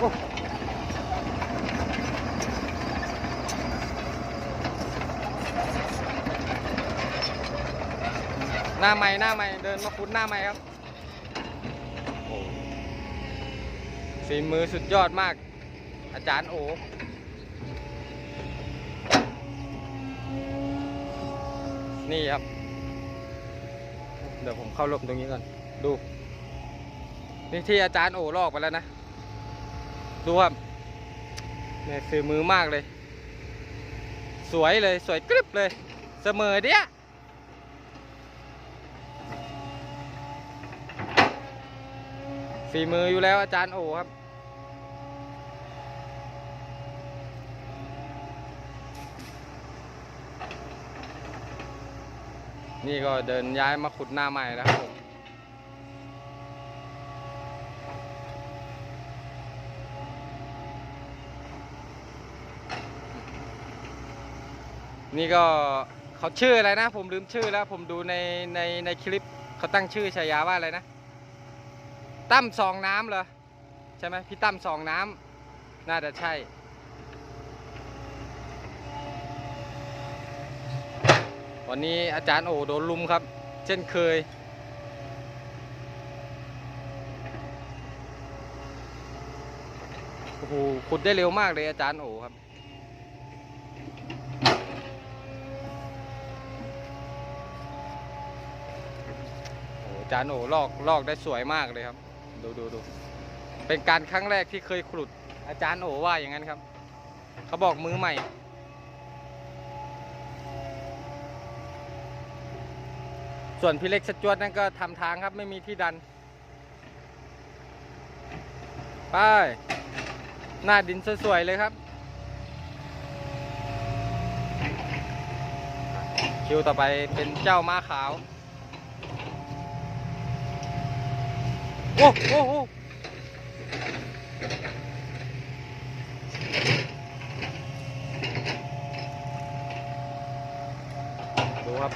หน้าใหม่หน้าใหม่เดินมาคุ้นหน้าใหม่ครับฝีมือสุดยอดมาก อาจารย์โอนี่ครับ เดี๋ยวผมเข้าลบตรงนี้ก่อน ดู นี่ที่อาจารย์โอลอกไปแล้วนะ ดูครับเนี่ยฝีมือมากเลย สวยเลยสวยกริบเลย เสมอเดียฝีมืออยู่แล้วอาจารย์โอครับนี่ก็เดินย้ายมาขุดหน้าใหม่แล้วครับผม นี่ก็เขาชื่ออะไรนะ ผมลืมชื่อแล้ว ผมดูในในในคลิปเขาตั้งชื่อฉายาว่าอะไรนะตั้มสองน้ำเหรอใช่ไหมพี่ตั้มสองน้ำน่าจะใช่ วันนี้อาจารย์โอโดนลุมครับ เช่นเคยโอ้โหขุดได้เร็วมากเลยอาจารย์โอครับ โอ้โหอา จารย์โอลอกลอกได้สวยมากเลยครับ ดูดูดูเป็นการครั้งแรกที่เคยขุด อาจารย์โอว่าอย่างนั้นครับ เขาบอกมือใหม่ ส่วนพี่เล็กสจวดนั่นก็ทำทางครับไม่มีที่ดัน ไป หน้าดินสวยๆเลยครับ คิวต่อไปเป็นเจ้าม้าขาว โอ้โหโอ้ดูครับ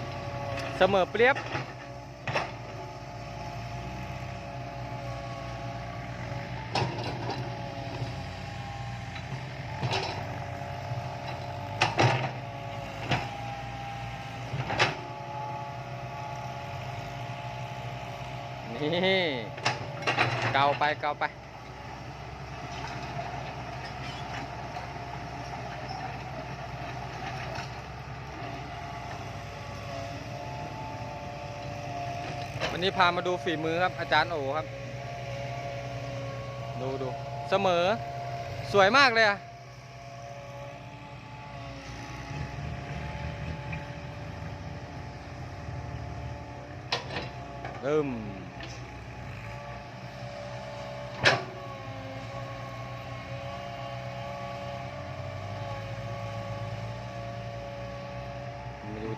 เสมอเปรียบนี่ เกาไปเกาไปวันนี้พามาดูฝีมือครับ อาจารย์โอครับ ดูดูเสมอ สวยมากเลยอะเริ่ม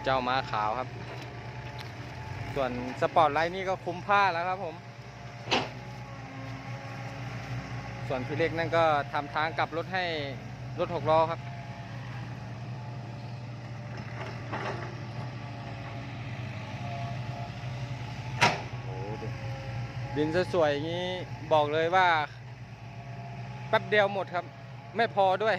เจ้าม้าขาวครับ ส่วนสปอร์ตไลท์นี่ก็คุ้มผ้าแล้วครับผม ส่วนพี่เล็กนั่นก็ทำทางกลับรถให้รถหกล้อครับโอ้โหดูดินสวยๆอย่างนี้บอกเลยว่า แป๊บเดียวหมดครับ ไม่พอด้วย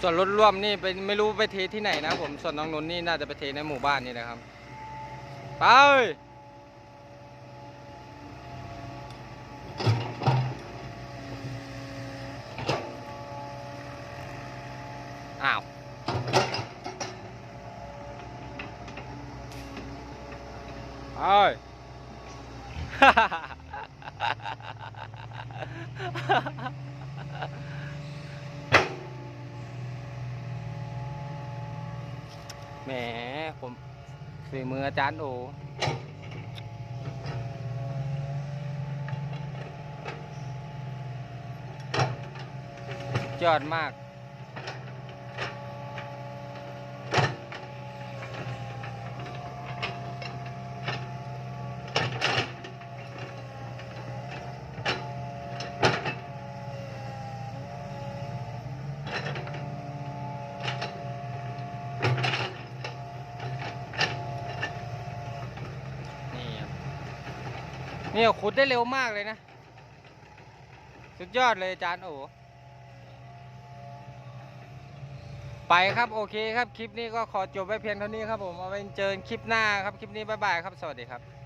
ส่วนรถร่วมนี่เป็นไม่รู้ไปเทที่ไหนนะผมส่วนน้องนนท์นี่น่าจะไปเทในหมู่บ้านนี่นะครับไปอ้าวไปแหมผมฝีมืออาจารย์โอยอดมาก นี่ขุดได้เร็วมากเลยนะ สุดยอดเลยอาจารย์โอไปครับโอเคครับ คลิปนี้ก็ขอจบไว้เพียงเท่านี้ครับผม เอาไว้เจอคลิปหน้าครับ คลิปนี้บ๊ายบายครับ สวัสดีครับ